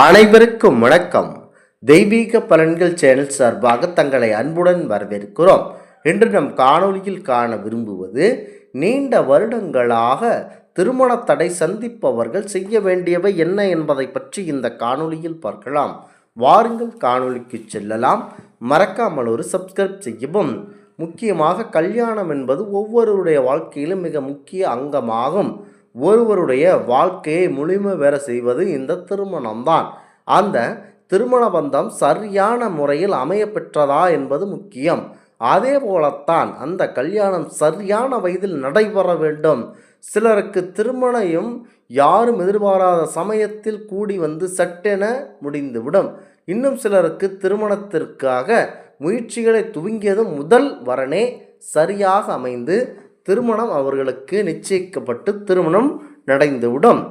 அனைவருக்கும் வணக்கம். தெய்வீக பலன்கள் சேனல் சார்பாக தங்களை அன்புடன் வரவேற்கிறோம். இன்று நம் காணொளியில் காண விரும்புவது நீண்ட வருடங்களாக திருமண தடை சந்திப்பவர்கள் செய்ய வேண்டியவை என்ன என்பதை பற்றி இந்த காணொளியில் பார்க்கலாம். வாருங்கள் காணொலிக்கு செல்லலாம். மறக்காமல் ஒரு சப்ஸ்கிரைப் செய்யவும். முக்கியமாக கல்யாணம் என்பது ஒவ்வொருவருடைய வாழ்க்கையிலும் மிக முக்கிய அங்கமாகும். ஒருவருடைய வாழ்க்கையை முழுமை பெற செய்வது இந்த திருமணம்தான். அந்த திருமண பந்தம் சரியான முறையில் அமைய பெற்றதா என்பது முக்கியம். அதே போலத்தான் அந்த கல்யாணம் சரியான வயதில் நடைபெற வேண்டும். சிலருக்கு திருமணையும் யாரும் எதிர்பாராத சமயத்தில் கூடி வந்து சட்டென முடிந்துவிடும். இன்னும் சிலருக்கு திருமணத்திற்காக முயற்சிகளை துவங்கியதும் முதல் வரனே சரியாக அமைந்து திருமணம் அவர்களுக்கு நிச்சயிக்கப்பட்டு திருமணம் நடைந்துவிடும்.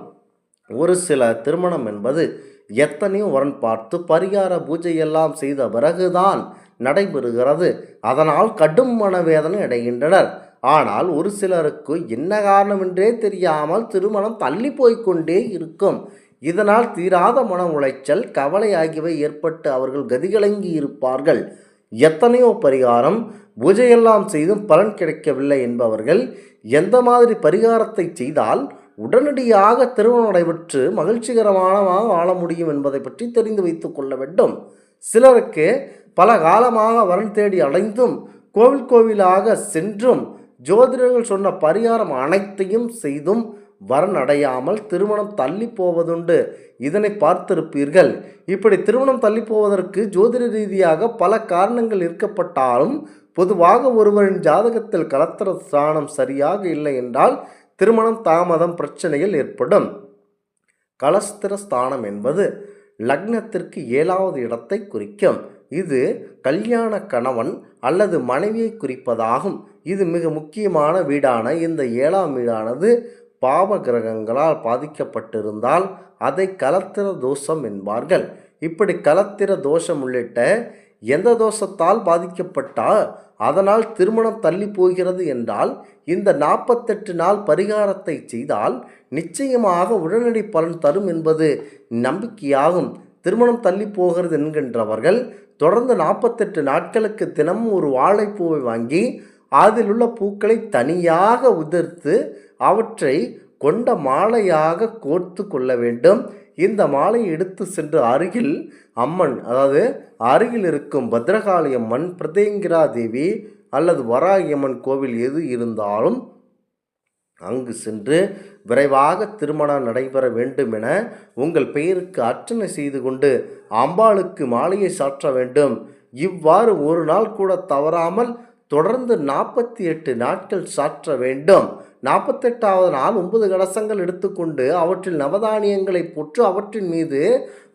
ஒரு சில திருமணம் என்பது எத்தனையோ வரன் பார்த்து பரிகார பூஜையெல்லாம் செய்த பிறகுதான் நடைபெறுகிறது. அதனால் கடும் மனவேதனை அடைகின்றனர். ஆனால் ஒரு சிலருக்கு என்ன காரணமென்றே தெரியாமல் திருமணம் தள்ளி போய்க்கொண்டே இருக்கும். இதனால் தீராத மன உளைச்சல் கவலை ஆகியவை ஏற்பட்டு அவர்கள் கதிகலங்கி இருப்பார்கள். எத்தனையோ பரிகாரம் பூஜையெல்லாம் செய்தும் பலன் கிடைக்கவில்லை என்பவர்கள் எந்த மாதிரி பரிகாரத்தை செய்தால் உடனடியாக திருமணம் நடைபெற்று மகிழ்ச்சிகரமாக வாழ முடியும் என்பதை பற்றி தெரிந்து வைத்து கொள்ள வேண்டும். சிலருக்கு பல காலமாக வரன் தேடி அடைந்தும் கோவில் கோவிலாக சென்றும் ஜோதிடர்கள் சொன்ன பரிகாரம் அனைத்தையும் செய்தும் வரன் அடையாமல் திருமணம் தள்ளி போவதுண்டு. இதனை பார்த்திருப்பீர்கள். இப்படி திருமணம் தள்ளி போவதற்கு ஜோதிட ரீதியாக பல காரணங்கள் இருக்கப்பட்டாலும் பொதுவாக ஒருவரின் ஜாதகத்தில் கலத்திர ஸ்தானம் சரியாக இல்லை என்றால் திருமணம் தாமதம் பிரச்சனைகள் ஏற்படும். கலஸ்திர ஸ்தானம் என்பது லக்னத்திற்கு ஏழாவது இடத்தை குறிக்கும். இது கல்யாண கணவன் அல்லது மனைவியை குறிப்பதாகும். இது மிக முக்கியமான வீடான இந்த ஏழாம் வீடானது பாவ கிரகங்களால் பாதிக்கப்பட்டிருந்தால் அதை கலத்திர தோஷம் என்பார்கள். இப்படி கலத்திர தோஷம் உள்ளிட்ட எந்த தோஷத்தால் பாதிக்கப்பட்டால் அதனால் திருமணம் தள்ளி போகிறது என்றால் இந்த நாற்பத்தெட்டு நாள் பரிகாரத்தை செய்தால் நிச்சயமாக உடனடி பலன் தரும் என்பது நம்பிக்கையாகும். திருமணம் தள்ளி போகிறது என்கின்றவர்கள் தொடர்ந்து நாற்பத்தெட்டு நாட்களுக்கு தினமும் ஒரு வாழைப்பூவை வாங்கி அதில் உள்ள பூக்களை தனியாக உதிர்த்து அவற்றை கொண்ட மாலையாக கோர்த்து கொள்ள வேண்டும். இந்த மாலையை எடுத்து சென்று அருகில் அம்மன் அதாவது அருகில் இருக்கும் பத்ரகாளி அம்மன் பிரதேங்கிரா தேவி அல்லது வராகியம்மன் கோவில் எது இருந்தாலும் அங்கு சென்று விரைவாக திருமணம் நடைபெற வேண்டும் என உங்கள் பெயருக்கு அர்ச்சனை செய்து கொண்டு அம்பாளுக்கு மாலையை சாற்ற வேண்டும். இவ்வாறு ஒரு நாள் கூட தவறாமல் தொடர்ந்து நாற்பத்தி எட்டு நாட்கள் சாற்ற வேண்டும். நாற்பத்தெட்டாவது நாள் ஒன்பது கலசங்கள் எடுத்துக்கொண்டு அவற்றில் நவதானியங்களை பொற்று அவற்றின் மீது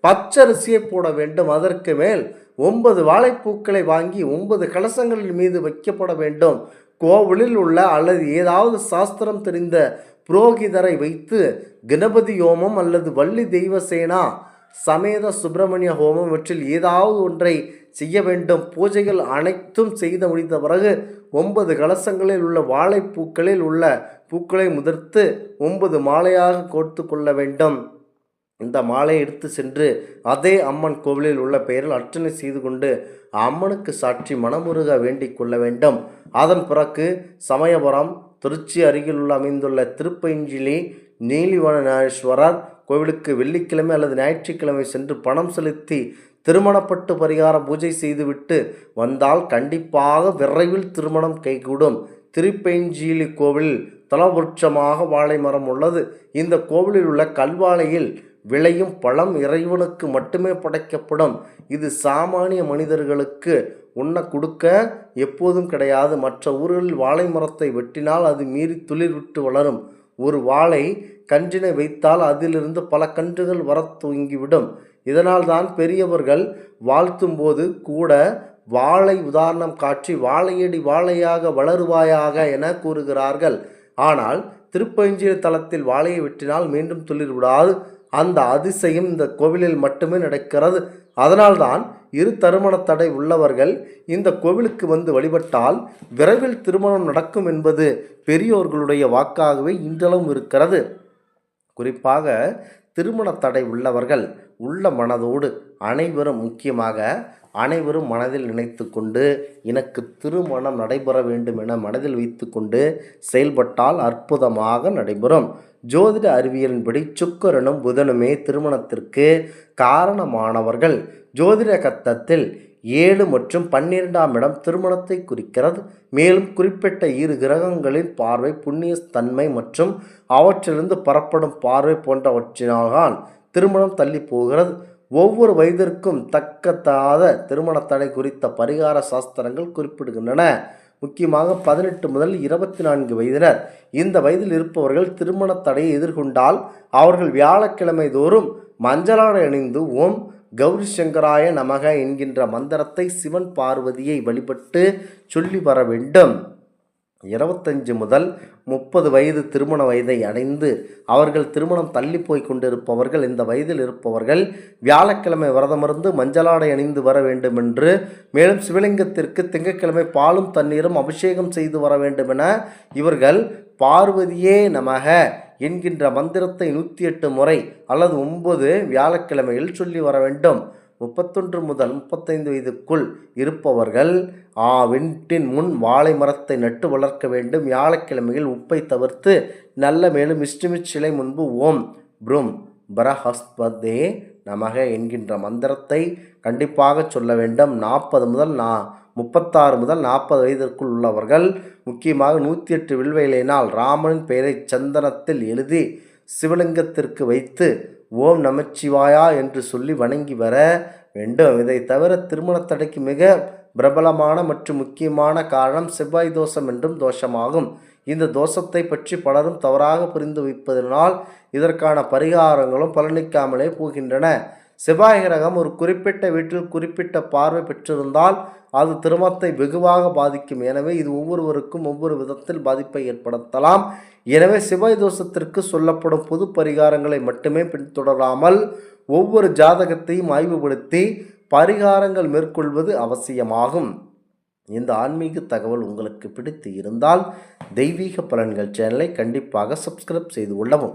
பச்சரிசியை போட வேண்டும். அதற்கு மேல் ஒன்பது வாழைப்பூக்களை வாங்கி ஒன்பது கலசங்களின் மீது வைக்கப்பட வேண்டும். கோவிலில் உள்ள அல்லது ஏதாவது சாஸ்திரம் தெரிந்த புரோகிதரை வைத்து கணபதி ஹோமம் அல்லது வள்ளி தெய்வசேனா சமேத சுப்பிரமணிய ஹோமம் இவற்றில் ஏதாவது ஒன்றை செய்ய வேண்டும். பூஜைகள் அனைத்தும் செய்து முடிந்த பிறகு ஒன்பது கலசங்களில் உள்ள வாழைப்பூக்களில் உள்ள பூக்களை முதிர்த்து ஒன்பது மாலையாக கோர்த்து கொள்ள வேண்டும். இந்த மாலையை எடுத்து சென்று அதே அம்மன் கோவிலில் உள்ள பெயரில் அர்ச்சனை செய்து கொண்டு அம்மனுக்கு சாட்சி மனமுருக வேண்டிக் கொள்ள வேண்டும். அதன் பிறகு சமயபுரம் திருச்சி அருகில் உள்ள அமைந்துள்ள திருப்பைஞ்சிலி நீலிவனேஸ்வரர் கோவிலுக்கு வெள்ளிக்கிழமை அல்லது ஞாயிற்றுக்கிழமை சென்று பணம் செலுத்தி திருமணப்பட்டு பரிகார பூஜை செய்துவிட்டு வந்தால் கண்டிப்பாக விரைவில் திருமணம் கைகூடும். திருப்பெஞ்சீலி கோவில் தலவருட்சமாக வாழை மரம் உள்ளது. இந்த கோவிலில் உள்ள கல்வாழையில் விளையும் பழம் இறைவனுக்கு மட்டுமே படைக்கப்படும். இது சாமானிய மனிதர்களுக்கு உண்ண கொடுக்க எப்போதும் கிடையாது. மற்ற ஊர்களில் வாழை மரத்தை வெட்டினால் அது மீறி துளிர் விட்டு வளரும். ஒரு வாழை கன்றினை வைத்தால் அதிலிருந்து பல கன்றுகள் வரத் துவங்கிவிடும். இதனால் தான் பெரியவர்கள் வாழ்த்தும் போது கூட வாழை உதாரணம் காட்டி வாழையடி வாழையாக வளருவாயாக என கூறுகிறார்கள். ஆனால் திருப்பஞ்சிய தலத்தில் வாழையை வெட்டினால் மீண்டும் துளிர் விடாது. அந்த அதிசயம் இந்த கோவிலில் மட்டுமே நடக்கிறது. அதனால்தான் இரு தருமண தடை உள்ளவர்கள் இந்த கோவிலுக்கு வந்து வழிபட்டால் விரைவில் திருமணம் நடக்கும் என்பது பெரியோர்களுடைய வாக்காகவே இன்றளவும் இருக்கிறது. குறிப்பாக திருமண தடை உள்ளவர்கள் உள்ள மனதோடு அனைவரும் முக்கியமாக அனைவரும் மனதில் நினைத்து கொண்டு எனக்கு திருமணம் நடைபெற வேண்டும் என மனதில் வைத்து கொண்டு செயல்பட்டால் அற்புதமாக நடைபெறும். ஜோதிட அறிவியலின்படி சுக்கரனும் புதனுமே திருமணத்திற்கு காரணமானவர்கள். ஜோதிட கத்தத்தில் ஏழு மற்றும் பன்னிரெண்டாம் இடம் திருமணத்தை குறிக்கிறது. மேலும் குறிப்பிட்ட இரு கிரகங்களின் பார்வை புண்ணிய தன்மை மற்றும் அவற்றிலிருந்து பரப்படும் பார்வை போன்றவற்றினால்தான் திருமணம் தள்ளி போகிறது. ஒவ்வொரு வயதிற்கும் தக்கத்தாத திருமண தடை குறித்த பரிகார சாஸ்திரங்கள் குறிப்பிடுகின்றன. முக்கியமாக பதினெட்டு முதல் இருபத்தி நான்கு வயதினர். இந்த வயதில் இருப்பவர்கள் திருமண தடையை எதிர்கொண்டால் அவர்கள் வியாழக்கிழமை தோறும் மஞ்சளாடை அணிந்து ஓம் கௌரி சங்கராய நமக என்கின்ற மந்திரத்தை சிவன் பார்வதியை வழிபட்டு சொல்லி வர வேண்டும். இருபத்தஞ்சு முதல் முப்பது வயது திருமண வயதை அடைந்து அவர்கள் திருமணம் தள்ளி போய் கொண்டிருப்பவர்கள் இந்த வயதில் இருப்பவர்கள் வியாழக்கிழமை விரதமிருந்து மஞ்சளாடை அணிந்து வர வேண்டும் என்று மேலும் சிவலிங்கத்திற்கு திங்கட்கிழமை பாலும் தண்ணீரும் அபிஷேகம் செய்து வர வேண்டும் என இவர்கள் பார்வதியே நமக என்கின்ற மந்திரத்தை நூற்றி எட்டு முறை அல்லது ஒன்பது வியாழக்கிழமையில் சொல்லி வர வேண்டும். முப்பத்தொன்று முதல் முப்பத்தைந்து வயதுக்குள் இருப்பவர்கள் ஆ வீட்டின் முன் வாழை மரத்தை நட்டு வளர்க்க வேண்டும். வியாழக்கிழமையில் உப்பை தவிர்த்து நல்ல மேலும் இஷ்டமிச் சிலை முன்பு ஓம் ப்ரும் பிரஹஸ்பதே நமக என்கின்ற மந்திரத்தை கண்டிப்பாக சொல்ல வேண்டும். நாற்பது முதல் நா முப்பத்தாறு முதல் நாற்பது வயதிற்குள் உள்ளவர்கள் முக்கியமாக நூற்றி எட்டு வில்வையினால் ராமனின் பெயரை சந்தனத்தில் எழுதி சிவலிங்கத்திற்கு வைத்து ஓம் நமச்சிவாயா என்று சொல்லி வணங்கி வர வேண்டும். இதை தவிர திருமண தடைக்கு மிக பிரபலமான மற்றும் முக்கியமான காரணம் செவ்வாய் தோஷம் என்றும் தோஷமாகும். இந்த தோஷத்தை பற்றி பலரும் தவறாக புரிந்து வைப்பதனால் இதற்கான பரிகாரங்களும் பலனிக்காமலே போகின்றன. செவ்வாய் கிரகம் ஒரு குறிப்பிட்ட வீட்டில் குறிப்பிட்ட பார்வை பெற்றிருந்தால் அது திருமணத்தை வெகுவாக பாதிக்கும். எனவே இது ஒவ்வொருவருக்கும் ஒவ்வொரு விதத்தில் பாதிப்பை ஏற்படுத்தலாம். எனவே செவ்வாய் தோஷத்திற்கு சொல்லப்படும் பொது பரிகாரங்களை மட்டுமே பின்தொடராமல் ஒவ்வொரு ஜாதகத்தையும் ஆய்வுபடுத்தி பரிகாரங்கள் மேற்கொள்வது அவசியமாகும். இந்த ஆன்மீக தகவல் உங்களுக்கு பிடித்து இருந்தால் தெய்வீக பலன்கள் சேனலை கண்டிப்பாக சப்ஸ்கிரைப் செய்து கொள்ளவும்.